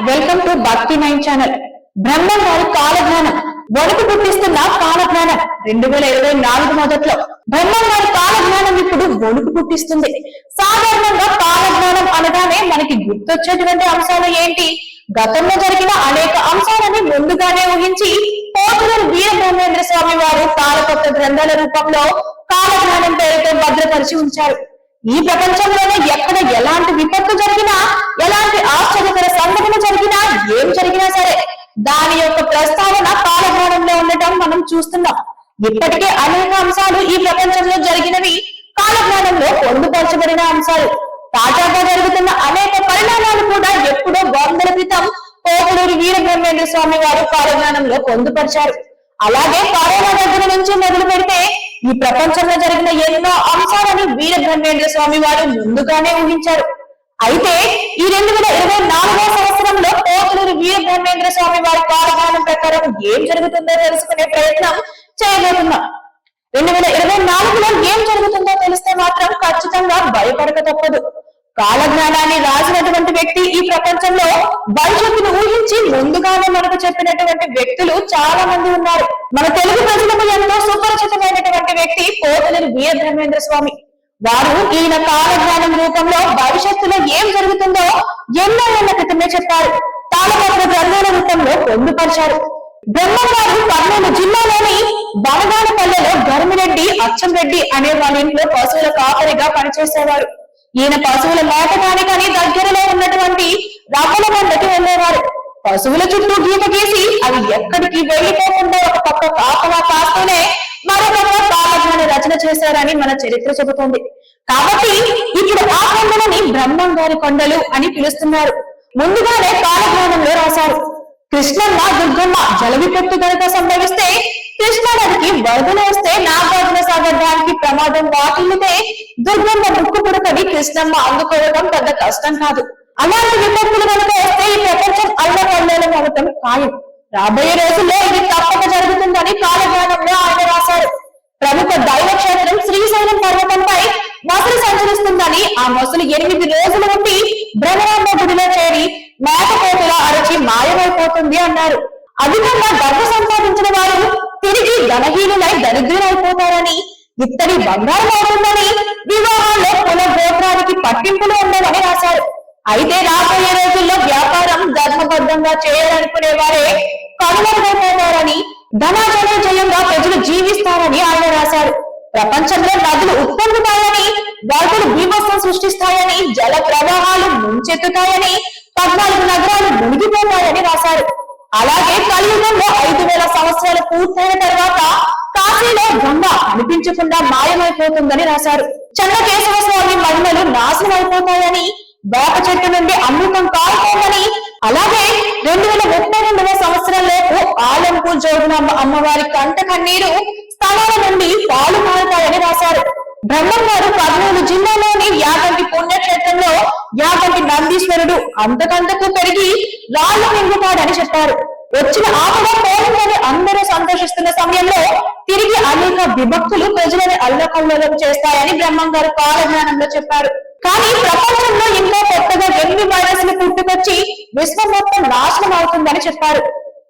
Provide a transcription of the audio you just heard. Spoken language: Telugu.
Welcome to Bhakti nine channel Brahmam గారి కాలజ్ఞానం. వణుకు పుట్టిస్తున్న కాలజ్ఞానం. రెండు వేల ఇరవై నాలుగు మొదట్లో బ్రహ్మం గారి కాలజ్ఞానం ఇప్పుడు వణుకు పుట్టిస్తుంది. సాధారణంగా కాలజ్ఞానం అనగానే మనకి గుర్తొచ్చేటువంటి అంశాలు ఏంటి? గతంలో జరిగిన అనేక అంశాలని ముందుగానే ఊహించి పోతులూరు వీరబ్రహ్మేంద్ర స్వామి వారు కాలకొత్త గ్రంథాల రూపంలో కాలజ్ఞానం పేరుతో భద్రపరిచి ఉంచారు. ఈ ప్రపంచంలోనే ఎక్కడ ఎలాంటి విపత్తు జరిగినా ఎలాంటి ఆశ్చర్యకర సంఘటన జరిగినా ఏం జరిగినా సరే దాని యొక్క ప్రస్తావన కాలజ్ఞానంలో ఉండటం మనం చూస్తున్నాం. ఇప్పటికే అనేక అంశాలు ఈ ప్రపంచంలో జరిగినవి కాలజ్ఞానంలో పొందుపరచబడిన అంశాలు. తాజాగా జరుగుతున్న అనేక పరిణామాలు కూడా ఎప్పుడో వందల క్రితం కోకలూరి వీరబ్రహ్మేంద్ర స్వామి వారు కాలజ్ఞానంలో పొందుపరిచారు. అలాగే కరోనా దగ్గర నుంచి మొదలు పెడితే ఈ ప్రపంచంలో జరిగిన ఎన్నో అంశాలని వీరబ్రహ్మేంద్ర స్వామి వారు ముందుగానే ఊహించారు. అయితే ఈ రెండు వేల ఇరవై నాలుగో సంవత్సరంలో కోతలూరు వీరబ్రహ్మేంద్ర స్వామి వారి కాలజ్ఞానం ప్రకారం ఏం జరుగుతుందో తెలుసుకునే ప్రయత్నం చేయబోతున్నాం. రెండు వేల ఇరవై నాలుగులో ఏం జరుగుతుందో తెలిస్తే మాత్రం ఖచ్చితంగా భయపడక తప్పదు. కాలజ్ఞానాన్ని రాసినటువంటి వ్యక్తి ఈ ప్రపంచంలో భవిష్యత్తును ఊహించి ముందుగానే మనకు చెప్పినటువంటి వ్యక్తులు చాలా మంది ఉన్నారు. మన తెలుగు ప్రజలకు ఎంతో సుపరిచితమైనటువంటి వ్యక్తి పోతులేని వీర ధర్మేంద్ర స్వామి. వారు ఈయన కాలజ్ఞానం రూపంలో భవిష్యత్తులో ఏం జరుగుతుందో ఎన్నో ఏళ్ళ క్రితమే చెప్పారు. తాళపత్ర గ్రంథాల రూపంలో పొందుపరిచారు. బ్రహ్మగారు కర్నూలు జిల్లాలోని బనగానపల్లెలో గర్మిరెడ్డి అచ్చంరెడ్డి అనే వాళ్ళ ఇంట్లో పశువుల కాపరిగా పనిచేసేవారు. ఈయన పశువుల మేతగాని కానీ దగ్గరలో ఉన్నటువంటి రవ్వల మండకి వెళ్ళేవారు. పశువుల చుట్టూ గీత గీసి అవి ఎక్కడికి వెళ్ళిపోకుండా ఒక పక్క కాపలా కాస్తూనే మరొక కాలజ్ఞాన రచన చేశారని మన చరిత్ర చెబుతోంది. కాబట్టి ఇప్పుడు ఆ కొండలని బ్రహ్మం గారి కొండలు అని పిలుస్తున్నారు. ముందుగానే కాలజ్ఞానంలో రాశారు. కృష్ణమ్మ దుర్గమ్మ జల విపత్తు కనుక సంభవిస్తే కృష్ణానదికి వరదలు వస్తే నాగార్జున సాగర్ డ్యానికి ప్రమాదం వాటిల్లితే దుర్గమ్మ ముక్కు పుడకని కృష్ణమ్మ అందుకోవడం పెద్ద కష్టం కాదు. అలాంటి విపత్తులు కనుక వస్తే ఈ ప్రపంచ ఖాయం. రాబోయే రోజుల్లో ఇది తప్పక జరుగుతుందని కాలజ్ఞానంలో ఆయన రాశారు. ప్రముఖ దైవ క్షేత్రం శ్రీశైలం పర్వతంపై మొసలు సంచరిస్తుందని ఆ మొసలు ఎనిమిది రోజుల నుండి బ్రహ్మాండ గుడిలో చేరి మేకపోతులా అరచి మాయమైపోతుంది అన్నారు. అధికంగా డబ్బు సంపాదించిన వారు తిరిగి గణహీనులై దరిద్రులైపోతారని ఇత్తడి బంగారం అవుతుందని వివాహాల్లో కుల గోత్రానికి పట్టింపులు ఉండవని రాశారు. అయితే రాబోయే రోజుల్లో వ్యాపారం ధర్మబద్ధంగా చేయాలనుకునే వారే కనుమరుగైపోతారని ధనాజన జయంగా ప్రజలు జీవిస్తారని ఆయన రాశారు. ప్రపంచంలో నదులు ఉప్పొంగుతాయని వరదలు బీభత్సం సృష్టిస్తాయని జల ప్రవాహాలు ముంచెత్తుతాయని పద్నాలుగు నగరాలు మునిగిపోతాయని రాశారు. అలాగే కలియుగంలో ఐదు వేల సంవత్సరాలు పూర్తయిన తర్వాత కాశీలో గంగ అనిపించకుండా మాయమైపోతుందని రాశారు. చంద్రకేశవ స్వామి మహిమలు నాశనం అయిపోతాయని వేప చెట్టు నుండి అమృతం కారుతోందని అలాగే రెండు వేల ముప్పై రెండవ సంవత్సరంలోపు ఆలంపూర్ జోగున అమ్మవారి కంట కన్నీరు స్థలాల నుండి పాలు మారుతాయని రాశారు. బ్రహ్మం గారు కర్నూలు జిల్లాలోని యాగంటి పుణ్యక్షేత్రంలో యాగంటి నందీశ్వరుడు అంతకంతకు పెరిగి రాళ్ళు నింపుతాడని చెప్పారు. వచ్చిన ఆపద పోలిందని అందరూ సంతోషిస్తున్న సమయంలో తిరిగి అనేక విభక్తులు ప్రజలని అల్లకల్లోలం చేస్తాయని బ్రహ్మం గారు కాలజ్ఞానంలో చెప్పారు. కానీ ప్రపంచంలో ఇంకా కొత్తగా ఎన్ని వైరస్లు పుట్టుకొచ్చి విశ్వం మొత్తం నాశనం అవుతుందని చెప్పారు.